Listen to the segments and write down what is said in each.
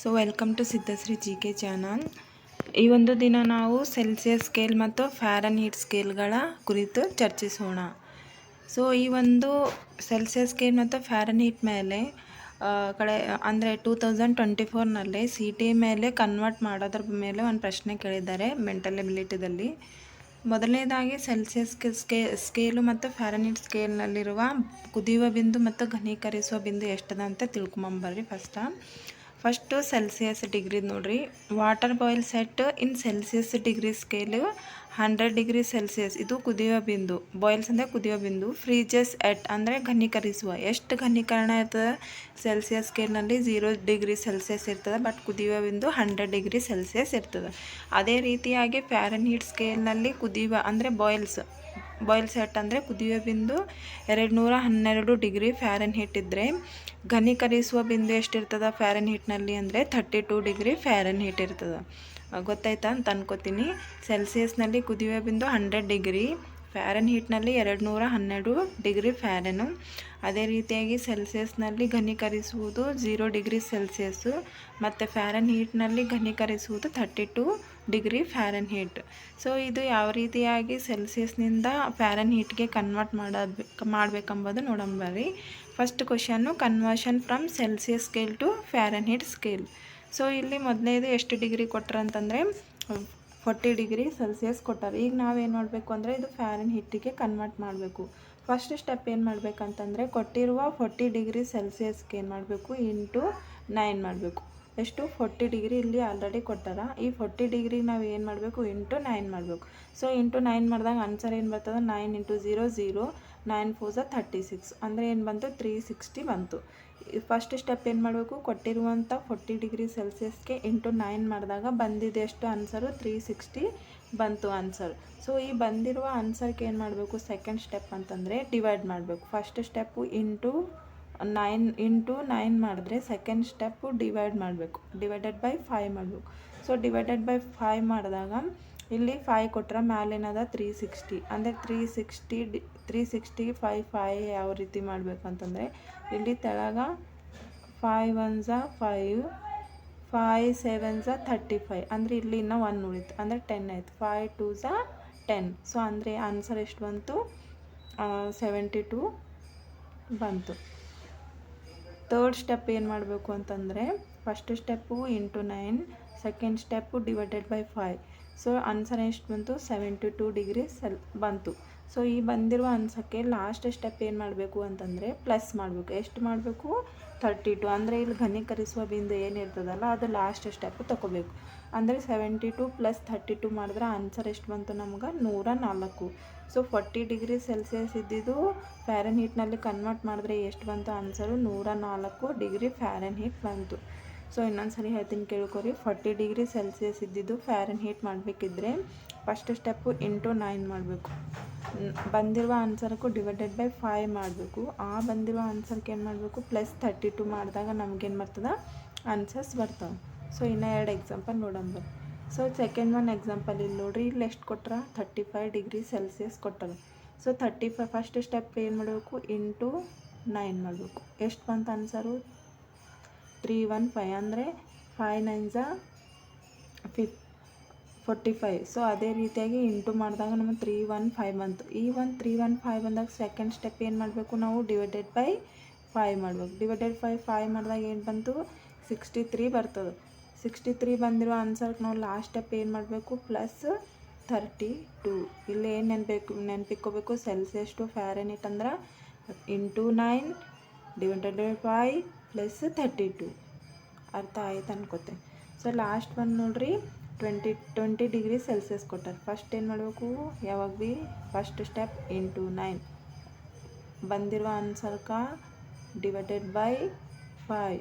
So welcome to Siddhashree G K channel ಈ ಒಂದು ದಿನ ನಾವು ಸೆಲ್ಸಿಯಸ್ ಸ್ಕೇಲ್ ಮತ್ತು ಫ್ಯಾರನ್ ಹೀಟ್ ಸ್ಕೇಲ್ಗಳ ಕುರಿತು ಚರ್ಚಿಸೋಣ. ಸೊ ಈ ಒಂದು ಸೆಲ್ಸಿಯಸ್ ಸ್ಕೇಲ್ ಮತ್ತು ಫ್ಯಾರನ್ ಹೀಟ್ ಮೇಲೆ ಕಡೆ, ಅಂದರೆ ಟೂ ತೌಸಂಡ್ ಟ್ವೆಂಟಿ ಫೋರ್ನಲ್ಲಿ ಸಿ ಟಿ ಮೇಲೆ ಕನ್ವರ್ಟ್ ಮಾಡೋದ್ರ ಮೇಲೆ ಒಂದು ಪ್ರಶ್ನೆ ಕೇಳಿದ್ದಾರೆ ಮೆಂಟಲ್ ಎಬಿಲಿಟಿದಲ್ಲಿ ಮೊದಲನೇದಾಗಿ ಸೆಲ್ಸಿಯಸ್ ಸ್ಕೇ ಸ್ಕೇಲು ಮತ್ತು ಫ್ಯಾರನೀಟ್ ಸ್ಕೇಲ್ನಲ್ಲಿರುವ ಕುದಿಯುವ ಬಿಂದು ಮತ್ತು ಘನೀಕರಿಸುವ ಬಿಂದು ಎಷ್ಟದ ಅಂತ ತಿಳ್ಕೊಂಬರ್ರಿ ಫಸ್ಟ ಫಸ್ಟು ಸೆಲ್ಸಿಯಸ್ ಡಿಗ್ರಿ ನೋಡ್ರಿ. Water boils at in Celsius degree scale hundred degree Celsius ಇದು ಕುದಿಯುವ ಬಿಂದು. ಬಾಯ್ಲ್ಸ್ ಅಂದರೆ ಕುದಿಯುವ ಬಿಂದು. ಫ್ರೀಜಸ್ ಎಟ್ ಅಂದರೆ ಘನೀಕರಿಸುವ. ಎಷ್ಟು ಘನೀಕರಣ ಇರ್ತದೆ? ಸೆಲ್ಸಿಯಸ್ ಸ್ಕೇಲ್ನಲ್ಲಿ ಝೀರೋ ಡಿಗ್ರಿ ಸೆಲ್ಸಿಯಸ್ ಇರ್ತದೆ ಬಟ್ ಕುದಿಯುವ ಬಿಂದು ಹಂಡ್ರೆಡ್ ಡಿಗ್ರಿ ಸೆಲ್ಸಿಯಸ್ ಇರ್ತದೆ. ಅದೇ ರೀತಿಯಾಗಿ ಫ್ಯಾರನ್ ಹೀಟ್ ಸ್ಕೇಲ್ನಲ್ಲಿ ಕುದಿಯುವ ಅಂದರೆ ಬಾಯ್ಲ್ಸ್ ಬಾಯ್ಲ್ ಸೆಟ್ ಅಂದರೆ ಕುದಿಯುವ ಬಿಂದು ಎರಡು ನೂರ ಹನ್ನೆರಡು ಡಿಗ್ರಿ ಫ್ಯಾರನ್ ಹೀಟ್ ಇದ್ದರೆ ಘನೀಕರಿಸುವ ಬಿಂದು ಎಷ್ಟಿರ್ತದೆ ಫ್ಯಾರನ್ ಹೀಟ್ನಲ್ಲಿ ಅಂದರೆ thirty two degree Fahrenheit ಇರ್ತದೆ ಗೊತ್ತಾಯ್ತಾ ಅಂತ ಅನ್ಕೋತೀನಿ. ಸೆಲ್ಸಿಯಸ್ನಲ್ಲಿ ಕುದಿಯುವ ಬಿಂದು ಹಂಡ್ರೆಡ್ ಡಿಗ್ರಿ ಫ್ಯಾರನ್ ಹೀಟ್ನಲ್ಲಿ ಎರಡು ನೂರ ಹನ್ನೆರಡು ಡಿಗ್ರಿ ಫ್ಯಾರನು. ಅದೇ ರೀತಿಯಾಗಿ ಸೆಲ್ಸಿಯಸ್ನಲ್ಲಿ ಘನೀಕರಿಸುವುದು ಝೀರೋ ಡಿಗ್ರಿ ಸೆಲ್ಸಿಯಸ್ಸು. ಮತ್ತು ಫ್ಯಾರನ್ ಹೀಟ್ನಲ್ಲಿ ಘನೀಕರಿಸುವುದು thirty two. Degree Fahrenheit so ಇದು ಯಾವ ರೀತಿಯಾಗಿ ಸೆಲ್ಸಿಯಸ್ನಿಂದ ಫ್ಯಾರನ್ ಹೀಟ್ಗೆ ಕನ್ವರ್ಟ್ ಮಾಡೋದು ಮಾಡಬೇಕಂಬುದು ನೋಡಂಬರಿ first question conversion from Celsius scale to Fahrenheit scale. So ಇಲ್ಲಿ ಮೊದಲನೇದು ಎಷ್ಟು ಡಿಗ್ರಿ ಕೊಟ್ಟರು ಅಂತಂದರೆ ಫೋರ್ಟಿ ಡಿಗ್ರಿ ಸೆಲ್ಸಿಯಸ್ ಕೊಟ್ಟಾರೆ ಈಗ ನಾವೇನು ಮಾಡಬೇಕು ಅಂದರೆ ಇದು ಫ್ಯಾರನ್ ಹಿಟ್ಟಿಗೆ ಕನ್ವರ್ಟ್ ಮಾಡಬೇಕು. ಫಸ್ಟ್ ಸ್ಟೆಪ್ ಏನು ಮಾಡಬೇಕಂತಂದರೆ ಕೊಟ್ಟಿರುವ ಫೋರ್ಟಿ ಡಿಗ್ರಿ ಸೆಲ್ಸಿಯಸ್ಗೆ ಏನು ಮಾಡಬೇಕು? ಇಂಟು ನೈನ್ ಮಾಡಬೇಕು. ಎಷ್ಟು? ಫೋರ್ಟಿ ಡಿಗ್ರಿ ಇಲ್ಲಿ ಆಲ್ರೆಡಿ ಕೊಟ್ಟಾರ ಈ ಫೋರ್ಟಿ ಡಿಗ್ರಿ ನಾವು ಏನು ಮಾಡಬೇಕು? ಇಂಟು ನೈನ್ ಮಾಡಬೇಕು. ಸೊ ಇಂಟು ನೈನ್ ಮಾಡಿದಾಗ ಆನ್ಸರ್ ಏನು ಬರ್ತದೆ? Nine into zero zero nine fours thirty six ಅಂದರೆ ಏನು ಬಂತು? ತ್ರೀ ಸಿಕ್ಸ್ಟಿ ಬಂತು. ಫಸ್ಟ್ ಸ್ಟೆಪ್ ಏನು ಮಾಡಬೇಕು? ಕೊಟ್ಟಿರುವಂಥ ಫೋರ್ಟಿ ಡಿಗ್ರಿ ಸೆಲ್ಸಿಯಸ್ಗೆ ಇಂಟು ನೈನ್ ಮಾಡಿದಾಗ ಬಂದಿದೆ ಎಷ್ಟು ಆನ್ಸರು ತ್ರೀ ಸಿಕ್ಸ್ಟಿ ಬಂತು ಆನ್ಸರ್ ಸೊ ಈ ಬಂದಿರುವ ಆನ್ಸರ್ಗೆ ಏನು ಮಾಡಬೇಕು? ಸೆಕೆಂಡ್ ಸ್ಟೆಪ್ ಅಂತಂದರೆ ಡಿವೈಡ್ ಮಾಡಬೇಕು. First step into nine into nine ಮಾಡಿದ್ರೆ ಸೆಕೆಂಡ್ ಸ್ಟೆಪ್ಪು ಡಿವೈಡ್ ಮಾಡಬೇಕು. ಡಿವೈಡೆಡ್ ಬೈ ಫೈವ್ ಮಾಡಬೇಕು. ಸೊ ಡಿವೈಡೆಡ್ ಬೈ ಫೈ ಮಾಡಿದಾಗ ಇಲ್ಲಿ ಫೈವ್ ಕೊಟ್ರೆ ಮ್ಯಾಲೇನದ ತ್ರೀ ಸಿಕ್ಸ್ಟಿ ಅಂದರೆ ತ್ರೀ ಸಿಕ್ಸ್ಟಿ ಡಿ ತ್ರೀ ಸಿಕ್ಸ್ಟಿ ಫೈವ್ ಫೈವ್ ಯಾವ ರೀತಿ ಮಾಡಬೇಕಂತಂದರೆ ಇಲ್ಲಿ ತೆಳಗ ಫೈ ಒನ್ ಝ ಫೈವ್ ಫೈವ್ ಸೆವೆನ್ ಝ ಥರ್ಟಿ ಫೈವ್ ಅಂದರೆ ಇಲ್ಲಿ ಇನ್ನೂ ಒನ್ ಉಳಿತು. ಅಂದರೆ ಟೆನ್ ಆಯಿತು. ಫೈವ್ ಟೂ ಝ ಟೆನ್ ಸೊ ಅಂದರೆ ಆನ್ಸರ್ ಎಷ್ಟು ಬಂತು? ಸೆವೆಂಟಿ ಟು ಬಂತು. ತರ್ಡ್ ಸ್ಟೆಪ್ ಏನು ಮಾಡಬೇಕು ಅಂತಂದರೆ first step into nine second step divided by five so answer ಎಷ್ಟು ಬಂತು ಸೆವೆಂಟಿ ಟು ಡಿಗ್ರಿ ಸೆಲ್ ಬಂತು. ಸೊ ಈ ಬಂದಿರುವ ಅನ್ಸಕ್ಕೆ ಲಾಸ್ಟ್ ಸ್ಟೆಪ್ ಏನು ಮಾಡಬೇಕು ಅಂತಂದರೆ ಪ್ಲಸ್ ಮಾಡಬೇಕು. ಎಷ್ಟು ಮಾಡಬೇಕು? ಥರ್ಟಿ ಟು ಅಂದರೆ ಇಲ್ಲಿ ಘನೀಕರಿಸುವ ಬಿಂದು ಏನಿರ್ತದಲ್ಲ ಅದು ಲಾಸ್ಟ್ ಸ್ಟೆಪ್ ತೊಗೋಬೇಕು. ಅಂದರೆ seventy two plus thirty two ಮಾಡಿದ್ರೆ ಆನ್ಸರ್ ಎಷ್ಟು ಬಂತು ನಮ್ಗೆ? ನೂರ ನಾಲ್ಕು ಸೊ ಫೋರ್ಟಿ ಡಿಗ್ರಿ ಸೆಲ್ಸಿಯಸ್ ಇದ್ದಿದ್ದು ಫ್ಯಾರನ್ ಹೀಟ್ನಲ್ಲಿ ಕನ್ವರ್ಟ್ ಮಾಡಿದ್ರೆ ಎಷ್ಟು ಬಂತು? ಆನ್ಸರು ನೂರ ನಾಲ್ಕು ಡಿಗ್ರಿ ಫ್ಯಾರನ್ ಹೀಟ್ ಬಂತು. ಸೊ ಇನ್ನೊಂದು ಸರಿ ಹೇಳ್ತೀನಿ ಕೇಳ್ಕೊರಿ ಫಾರ್ಟಿ ಡಿಗ್ರಿ ಸೆಲ್ಸಿಯಸ್ ಇದ್ದಿದ್ದು ಫ್ಯಾರನ್ ಹೀಟ್ ಮಾಡಬೇಕಿದ್ರೆ ಫಸ್ಟ್ ಸ್ಟೆಪ್ಪು ಇಂಟು ನೈನ್ ಮಾಡಬೇಕು. ಬಂದಿರುವ ಆನ್ಸರ್ಗೂ ಡಿವೈಡೆಡ್ ಬೈ ಫೈವ್ ಮಾಡಬೇಕು. ಆ ಬಂದಿರುವ ಆನ್ಸರ್ಗೆ ಏನು ಮಾಡಬೇಕು? ಪ್ಲಸ್ ತರ್ಟಿ ಟು ಮಾಡಿದಾಗ ನಮ್ಗೇನು ಬರ್ತದೆ? ಆನ್ಸರ್ಸ್ ಬರ್ತವೆ. ಸೊ ಇನ್ನೂ ಎರಡು ಎಕ್ಸಾಂಪಲ್ ನೋಡಂಬ ಸೊ ಸೆಕೆಂಡ್ ಒನ್ ಎಕ್ಸಾಂಪಲ್ ಇಲ್ಲಿ ನೋಡ್ರಿ. ಇಲ್ಲಿ ಎಷ್ಟು ಕೊಟ್ರ? ಥರ್ಟಿ ಫೈವ್ ಡಿಗ್ರಿ ಸೆಲ್ಸಿಯಸ್ ಕೊಟ್ಟರು so thirty five, first step ಏನು ಮಾಡಬೇಕು? ಇಂಟು ನೈನ್ ಮಾಡಬೇಕು. ಎಷ್ಟು ಬಂತು ಆನ್ಸರು? ತ್ರೀ ಒನ್ ಫೈವ್ ಅಂದರೆ ಫೈವ್ ನೈನ್ ಝಾ ಫಿಫ್ ಫೋರ್ಟಿ ಫೈವ್ ಸೊ ಅದೇ ರೀತಿಯಾಗಿ ಇಂಟು ಮಾಡಿದಾಗ ನಮಗೆ ತ್ರೀ ಒನ್ ಫೈವ್ ಬಂತು. ಈ ಒಂದು ತ್ರೀ ಒನ್ ಫೈವ್ ಬಂದಾಗ ಸೆಕೆಂಡ್ ಸ್ಟೆಪ್ ಏನು ಮಾಡಬೇಕು ನಾವು? ಡಿವೈಡೆಡ್ ಬೈ ಫೈವ್ ಮಾಡಬೇಕು. ಡಿವೈಡೆಡ್ ಬೈ ಫೈವ್ ಮಾಡಿದಾಗ ಏನು ಬಂತು? ಸಿಕ್ಸ್ಟಿ ತ್ರೀ ಬರ್ತದೆ. ಸಿಕ್ಸ್ಟಿ ತ್ರೀ ಬಂದಿರೋ ಆನ್ಸರ್ಗೆ ನಾವು ಲಾಸ್ಟ್ ಸ್ಟೆಪ್ ಏನು ಮಾಡಬೇಕು? ಪ್ಲಸ್ ಥರ್ಟಿ ಟು ಇಲ್ಲಿ ಏನು ನೆನಪಬೇಕು ನೆನಪಿಕ್ಕೋಬೇಕು ಸೆಲ್ಸಿಯಸ್ ಟು ಇಟ್ ಅಂದ್ರೆ into nine divided by five plus thirty two. ಅರ್ಥ ಆಯ್ತು ಅನ್ಕೋತೆ. ಸೊ ಲಾಸ್ಟ್ ಒನ್ ನೋಡ್ರಿ ಟ್ವೆಂಟಿ ಟ್ವೆಂಟಿ ಡಿಗ್ರಿ ಸೆಲ್ಸಿಯಸ್ ಕೊಟ್ಟಾರೆ. ಫಸ್ಟ್ ಏನು ಮಾಡಬೇಕು? ಯಾವಾಗ ಭೀ ಫಸ್ಟ್ ಸ್ಟೆಪ್ ಇಂಟು ನೈನ್ ಬಂದಿರೋ ಅನ್ಸರ್ಕ divided by five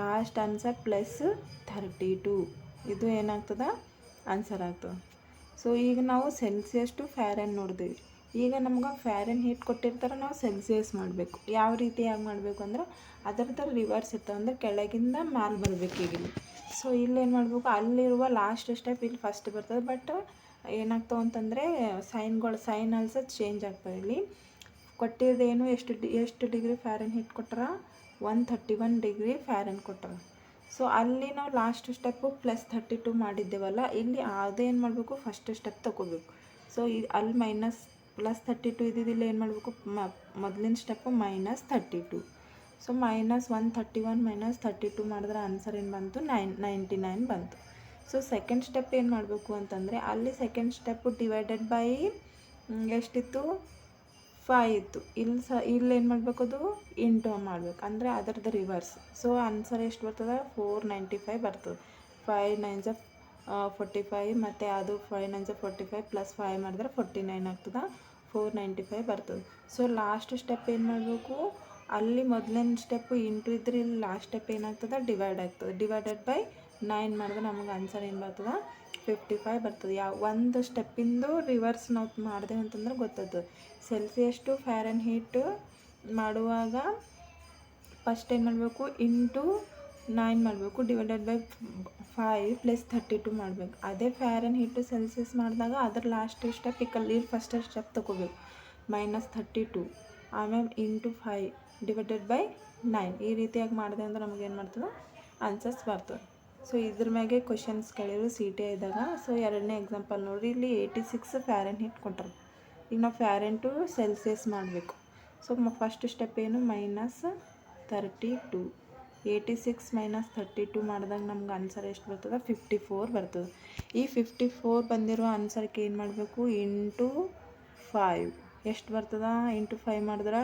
last answer plus thirty two ಇದು ಏನಾಗ್ತದ? ಆನ್ಸರ್ ಆಗ್ತದೆ. ಸೊ ಈಗ ನಾವು ಸೆಲ್ಸಿಯಸ್ ಟು ಫ್ಯಾರನ್ ನೋಡಿದ್ವಿ. ಈಗ ನಮ್ಗೆ ಫ್ಯಾರನ್ ಹೀಟ್ ಕೊಟ್ಟಿರ್ತಾರೆ, ನಾವು ಸೆಲ್ಸಿಯಸ್ ಮಾಡಬೇಕು. ಯಾವ ರೀತಿಯಾಗಿ ಮಾಡಬೇಕು ಅಂದ್ರೆ, ಅದರದ್ದು ರಿವರ್ಸ್ ಇತ್ತು ಅಂದರೆ ಕೆಳಗಿಂದ ಮ್ಯಾಲೆ ಬರಬೇಕು ಈಗ ಇಲ್ಲಿ ಸೊ ಇಲ್ಲೇನು ಮಾಡಬೇಕು? ಅಲ್ಲಿರುವ ಲಾಸ್ಟ್ ಸ್ಟೆಪ್ ಇಲ್ಲಿ ಫಸ್ಟ್ ಬರ್ತದೆ. ಬಟ್ ಏನಾಗ್ತಾವೆ ಅಂತಂದರೆ ಸೈನ್ಗಳು ಸೈನ್ ಅಲ್ಸ ಚೇಂಜ್ ಆಗ್ತವೆ ಇಲ್ಲಿ. ಕೊಟ್ಟಿದ್ದೇನು ಎಷ್ಟು ಡಿ, ಎಷ್ಟು ಡಿಗ್ರಿ ಫ್ಯಾರನ್ ಹೀಟ್ ಕೊಟ್ಟಾರ one thirty one degree Fahrenheit ಕೊಟ್ಟಾರ ಸೊ ಅಲ್ಲಿ ನಾವು last step plus thirty two ಮಾಡಿದ್ದೇವಲ್ಲ, ಇಲ್ಲಿ ಅದೇನು ಮಾಡಬೇಕು? ಫಸ್ಟ್ ಸ್ಟೆಪ್ ತೊಗೋಬೇಕು. ಸೊ ಈ, ಅಲ್ಲಿ ಮೈನಸ್ ಪ್ಲಸ್ ಥರ್ಟಿ ಟು ಇದ್ದಿದ್ದಿಲ್ಲ ಏನು ಮಾಡಬೇಕು? ಮ, ಮೊದಲಿನ step minus thirty two so minus one thirty one minus thirty two ಮಾಡಿದ್ರೆ ಆನ್ಸರ್ ಏನು ಬಂತು? ನೈನ್ ನೈಂಟಿ ನೈನ್ ಬಂತು. ಸೊ ಸೆಕೆಂಡ್ ಸ್ಟೆಪ್ ಏನು ಮಾಡಬೇಕು ಅಂತಂದರೆ, ಅಲ್ಲಿ ಸೆಕೆಂಡ್ ಸ್ಟೆಪ್ಪು ಡಿವೈಡೆಡ್ ಬೈ ಎಷ್ಟಿತ್ತು? ಫೈ ಇತ್ತು. ಇಲ್ಲಿ ಸ ಇಲ್ಲಿ ಏನು ಮಾಡಬೇಕು ಅದು? ಇಂಟು ಮಾಡಬೇಕು. ಅಂದರೆ ಅದರದ್ದು ರಿವರ್ಸ್ ಸೊ ಆನ್ಸರ್ ಎಷ್ಟು ಬರ್ತದೆ? ಫೋರ್ ನೈಂಟಿ ಫೈವ್ ಬರ್ತದೆ ಫೈವ್ ನೈನ್ಸ್ ಫೋರ್ಟಿ ಫೈವ್ ಮತ್ತು ಅದು ಫೈ ನೈನ್ ಜ ಫೋರ್ಟಿ ಫೈವ್ ಪ್ಲಸ್ ಫೈವ್ ಮಾಡಿದ್ರೆ ಫೋರ್ಟಿ ನೈನ್ ಆಗ್ತದೆ. ಫೋರ್ ನೈಂಟಿ ಫೈವ್ ಬರ್ತದೆ. ಸೊ ಲಾಸ್ಟ್ ಸ್ಟೆಪ್ ಏನು ಮಾಡಬೇಕು? ಅಲ್ಲಿ ಮೊದಲನೇ ಸ್ಟೆಪ್ ಇಂಟು ಇದ್ರೆ ಇಲ್ಲಿ ಲಾಸ್ಟ್ ಸ್ಟೆಪ್ ಏನಾಗ್ತದೆ? ಡಿವೈಡ್ ಆಗ್ತದೆ. ಡಿವೈಡೆಡ್ ಬೈ ನೈನ್ ಮಾಡಿದ್ರೆ ನಮಗೆ ಆನ್ಸರ್ ಏನು ಬರ್ತದೆ? ಫಿಫ್ಟಿ ಫೈವ್ ಬರ್ತದೆ. ಯಾವ ಒಂದು ಸ್ಟೆಪ್ಪಿಂದು ರಿವರ್ಸ್ ನಾವು ಮಾಡಿದೆವು ಅಂತಂದ್ರೆ ಗೊತ್ತದ ಸೆಲ್ಸಿಯಸ್ ಟು ಫ್ಯಾರನ್ ಹೀಟು ಮಾಡುವಾಗ ಫಸ್ಟ್ ಏನು ಮಾಡಬೇಕು? ಇಂಟು ನೈನ್ ಮಾಡಬೇಕು. Divided by five plus thirty two ಮಾಡಬೇಕು. ಅದೇ ಫ್ಯಾರನ್ ಹೀಟು ಸೆಲ್ಸಿಯಸ್ ಮಾಡಿದಾಗ ಅದ್ರ ಲಾಸ್ಟ್ ಸ್ಟೆಪ್ ಇಕ್ಕಲ್ಲಿ ಫಸ್ಟ್ ಸ್ಟೆಪ್ ತೊಗೋಬೇಕು. ಮೈನಸ್ ಥರ್ಟಿ ಟು ಆಮೇಲೆ into five divided by nine ಈ ರೀತಿಯಾಗಿ ಮಾಡಿದೆ ಅಂದ್ರೆ ನಮ್ಗೆ ಏನು ಮಾಡ್ತದೆ? ಆನ್ಸರ್ಸ್ ಬರ್ತದೆ. ಸೊ ಇದ್ರ ಮ್ಯಾಗೆ ಕ್ವಶನ್ಸ್ ಕೇಳಿದ್ರು ಸಿ ಟಿ ಇದ್ದಾಗ. ಸೊ ಎರಡನೇ ಎಕ್ಸಾಂಪಲ್ ನೋಡಿರಿ, ಇಲ್ಲಿ ಏಯ್ಟಿ ಸಿಕ್ಸ್ ಫ್ಯಾರನ್ ಹೀಟ್ ಕೊಟ್ಟರು ಈಗ ನಾವು ಫ್ಯಾರನ್ ಟು ಸೆಲ್ಸಿಯಸ್ ಮಾಡಬೇಕು. ಸೊ ಫಸ್ಟ್ ಸ್ಟೆಪ್ ಏನು? Minus thirty two eighty six minus thirty two ಮಾಡಿದಾಗ ನಮ್ಗೆ ಆನ್ಸರ್ ಎಷ್ಟು ಬರ್ತದೆ? ಫಿಫ್ಟಿ ಫೋರ್ ಬರ್ತದೆ. ಈ ಫಿಫ್ಟಿ ಫೋರ್ ಬಂದಿರೋ ಆನ್ಸರ್ಗೆ ಏನು ಮಾಡಬೇಕು? ಇಂಟು ಫೈವ್ ಎಷ್ಟು ಬರ್ತದ? ಇಂಟು ಫೈವ್ ಮಾಡಿದ್ರೆ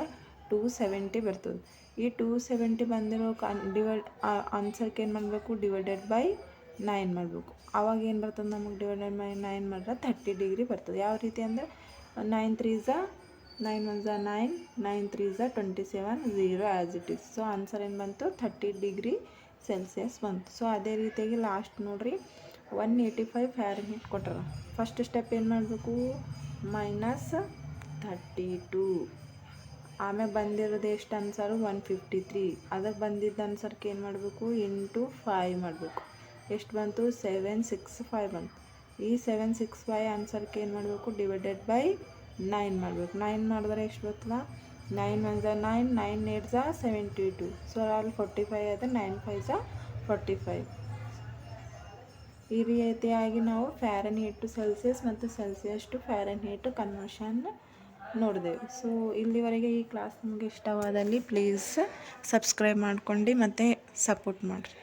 ಟೂ ಸೆವೆಂಟಿ ಬರ್ತದೆ. ಈ ಟೂ ಸೆವೆಂಟಿ ಬಂದಿರೋ ಕನ್ ಡಿವೈಡ್ ಆನ್ಸರ್ಗೆ ಏನು ಮಾಡಬೇಕು? ಡಿವೈಡೆಡ್ ಬೈ ನೈನ್ ಮಾಡಬೇಕು. ಆವಾಗ ಏನು ಬರ್ತದೆ ನಮಗೆ? ಡಿವೈಡೆಡ್ ಬೈ ನೈನ್ ಮಾಡಿದ್ರೆ ಥರ್ಟಿ ಡಿಗ್ರಿ ಬರ್ತದೆ. ಯಾವ ರೀತಿ ಅಂದರೆ ನೈನ್ ತ್ರೀ ಝಾ ನೈನ್ ಒನ್ ಝಾ nine nine three Jha twenty seven zero as it is so answer ಏನು ಬಂತು? ಥರ್ಟಿ ಡಿಗ್ರಿ ಸೆಲ್ಸಿಯಸ್ ಬಂತು. ಸೊ ಅದೇ ರೀತಿಯಾಗಿ ಲಾಸ್ಟ್ ನೋಡಿರಿ. One eighty five Fahrenheit ಕೊಟ್ಟಾರ ಫಸ್ಟ್ ಸ್ಟೆಪ್ ಏನು ಮಾಡಬೇಕು? ಮೈನಸ್ ಥರ್ಟಿ ಟೂ ಆಮೇಲೆ ಬಂದಿರೋದು ಎಷ್ಟು ಆನ್ಸರು ಒನ್ ಫಿಫ್ಟಿ ತ್ರೀ ಅದಕ್ಕೆ ಬಂದಿದ್ದ ಆನ್ಸರ್ಗೆ ಏನು ಮಾಡಬೇಕು? ಇಂಟು ಫೈವ್ ಮಾಡಬೇಕು. ಎಷ್ಟು ಬಂತು? ಸೆವೆನ್ ಸಿಕ್ಸ್ ಫೈವ್ ಬಂತು. ಈ ಸೆವೆನ್ ಸಿಕ್ಸ್ ಫೈವ್ ಆನ್ಸರ್ಗೆ ಏನು ಮಾಡಬೇಕು? ಡಿವೈಡೆಡ್ ಬೈ ನೈನ್ ಮಾಡಬೇಕು. ನೈನ್ ಮಾಡಿದ್ರೆ ಎಷ್ಟು ಬರ್ತದ? ನೈನ್ ಒನ್ ಝ ನೈನ್ ನೈನ್ ಏಟ್ ಝ ಸೆವೆಂಟಿ ಟು ಸೊ ಅಲ್ಲಿ ಫೋರ್ಟಿ ಫೈವ್ ಅದ ನೈನ್ ಫೈವ್ ಝ ಫೋರ್ಟಿ ಫೈವ್ ಈ ರೀತಿಯಾಗಿ ನಾವು ಫ್ಯಾರನ್ ಹೀಟು ಟು ಸೆಲ್ಸಿಯಸ್ ಮತ್ತು Celsius to Fahrenheit conversion ನೋಡಿದೆವು. ಸೊ ಇಲ್ಲಿವರೆಗೆ ಈ ಕ್ಲಾಸ್ ನಿಮಗೆ ಇಷ್ಟವಾದಲ್ಲಿ ಪ್ಲೀಸ್ ಸಬ್ಸ್ಕ್ರೈಬ್ ಮಾಡ್ಕೊಂಡು ಮತ್ತು ಸಪೋರ್ಟ್ ಮಾಡಿರಿ.